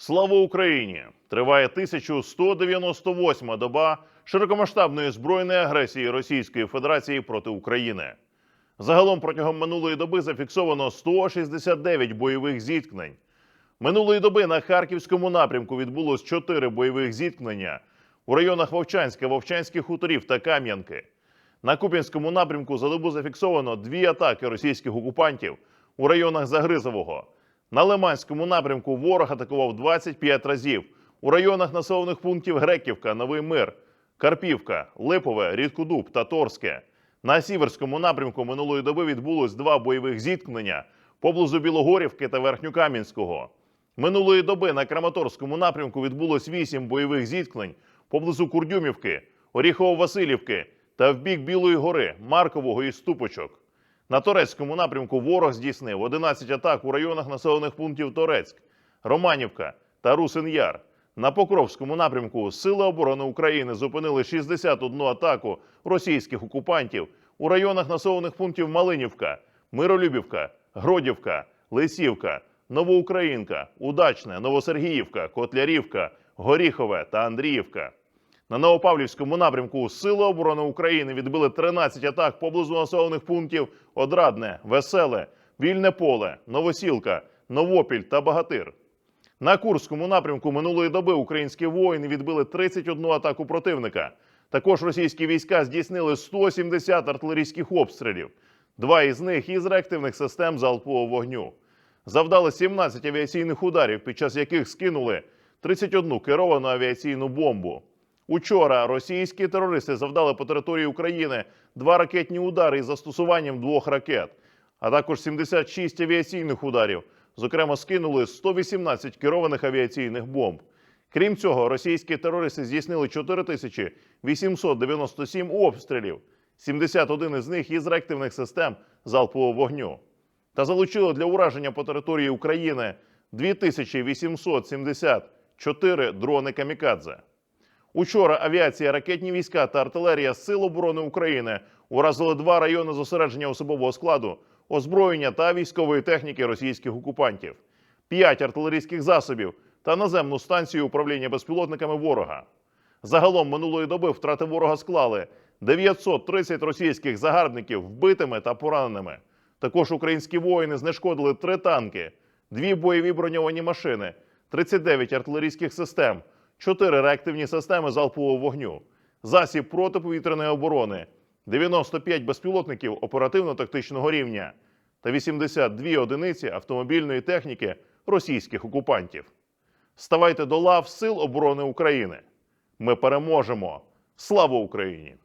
Слава Україні! Триває 1198-ма доба широкомасштабної збройної агресії Російської Федерації проти України. Загалом протягом минулої доби зафіксовано 169 бойових зіткнень. Минулої доби на харківському напрямку відбулось 4 бойових зіткнення у районах Вовчанська, Вовчанських хуторів та Кам'янки. На Куп'янському напрямку за добу зафіксовано дві атаки російських окупантів у районах Загризового. На Лиманському напрямку ворог атакував 25 разів у районах населених пунктів Греківка, Новий Мир, Карпівка, Липове, Рідкодуб та Торське. На Сіверському напрямку минулої доби відбулось два бойових зіткнення поблизу Білогорівки та Верхньокам'янського. Минулої доби на Краматорському напрямку відбулось вісім бойових зіткнень поблизу Курдюмівки, Оріхово-Василівки та в бік Білої гори, Маркового і Ступочок. На Торецькому напрямку ворог здійснив 11 атак у районах населених пунктів Торецьк, Романівка та Русин-Яр. На Покровському напрямку Сили оборони України зупинили 61 атаку російських окупантів у районах населених пунктів Малинівка, Миролюбівка, Гродівка, Лисівка, Новоукраїнка, Удачне, Новосергіївка, Котлярівка, Горіхове та Андріївка. На Новопавлівському напрямку Сили оборони України відбили 13 атак поблизу населених пунктів Одрадне, Веселе, Вільне Поле, Новосілка, Новопіль та Багатир. На Курському напрямку минулої доби українські воїни відбили 31 атаку противника. Також російські війська здійснили 170 артилерійських обстрілів. Два із них із реактивних систем залпового вогню. Завдали 17 авіаційних ударів, під час яких скинули 31 керовану авіаційну бомбу. Учора російські терористи завдали по території України два ракетні удари із застосуванням двох ракет, а також 76 авіаційних ударів. Зокрема, скинули 118 керованих авіаційних бомб. Крім цього, російські терористи здійснили 4897 обстрілів, 71 із них із реактивних систем залпового вогню. Та залучили для ураження по території України 2874 дрони камікадзе. Учора авіація, ракетні війська та артилерія Сил оборони України уразили два райони зосередження особового складу, озброєння та військової техніки російських окупантів, п'ять артилерійських засобів та наземну станцію управління безпілотниками ворога. Загалом минулої доби втрати ворога склали 930 російських загарбників вбитими та пораненими. Також українські воїни знешкодили три танки, дві бойові броньовані машини, 39 артилерійських систем, 4 реактивні системи залпового вогню, засіб протиповітряної оборони, 95 безпілотників оперативно-тактичного рівня та 82 одиниці автомобільної техніки російських окупантів. Ставайте до лав Сил оборони України. Ми переможемо! Слава Україні!